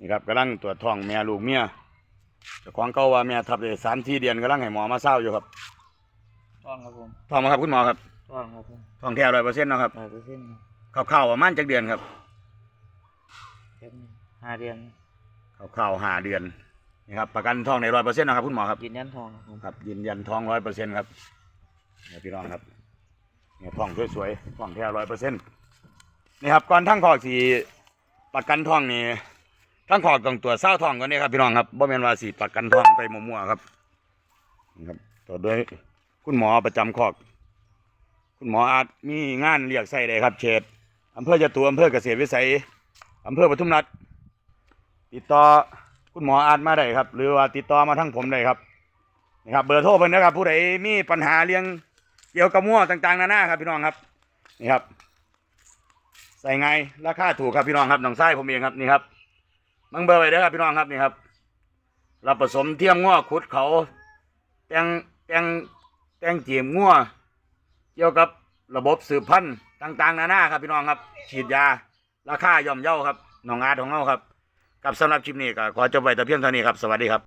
นี่ครับกำลังตรวจท้องแม่ลูกเมียเจ้าของเก่าว่าแม่ทับได้สามที่เดือนกำลังให้หมอมาเศร้าอยู่ครับต้องครับผมท้องมาครับคุณหมอครับต้องครับผมท้องแท้ร้อยเปอร์เซ็นต์นาะครับร้อยเปอร์เซ็นต์ข่าวๆประมาณจักเดือนครับเป็นห้าเดือนข่าวๆห้าเดือนนี่ครับประกันท้องในร้อยเปอร์เซ็นต์นาะครับคุณหมอครับยืนยันทองครับผมครับยืนยันท้องร้อยเปอร์เซ็นต์ครับเนี่ยพี่น้องครับเนี่ยท้องสวยๆท้องแท้ร้อยเปอร์เซ็นต์นี่ครับก่อนทั้งขอกสีประกันท้องนี่ ทั้งขอกต้องตรวเศร้าทองก่อนนี่ครับพี่น้องครับบ่แมนว่าสีประกันทองไปมั่วๆครับนี่ครับตรวจด้วยคุณหมอประจำขอก คุณหมออาจมีงานเรียกใส่ได้ครับเขตอำเภอจตุอำเภอเกษตรวิสัยอำเภอปทุมรัฐติดต่อคุณหมออาจมาได้ครับ หรือว่าติดต่อมาทั้งผมได้ครับนะครับเบอร์โทรเพิ่นนะครับ ผู้ใดมีปัญหาเรื่องเกี่ยวกับมั่วต่างๆนานาครับพี่น้องครับนี่ครับ ใส่ไงราคาถูกครับพี่น้องครับน้องไส้ผมเองครับนี่ครับ มังเบอร์ไว้เด้อครับพี่น้องครับนี่ครับเราผสมเทียมง้อขุดเขาแตงแตงแตงเจียมง้อเกี่ยวกับระบบสืบพันธุ์ต่างๆ นานาครับพี่น้องครับ ฉีดยา ราคาย่อมเยาครับน้องอาดของเราครับ กับสำหรับคลิปนี้ก็ขอจบไว้แต่เพียงเท่านี้ครับ สวัสดีครับ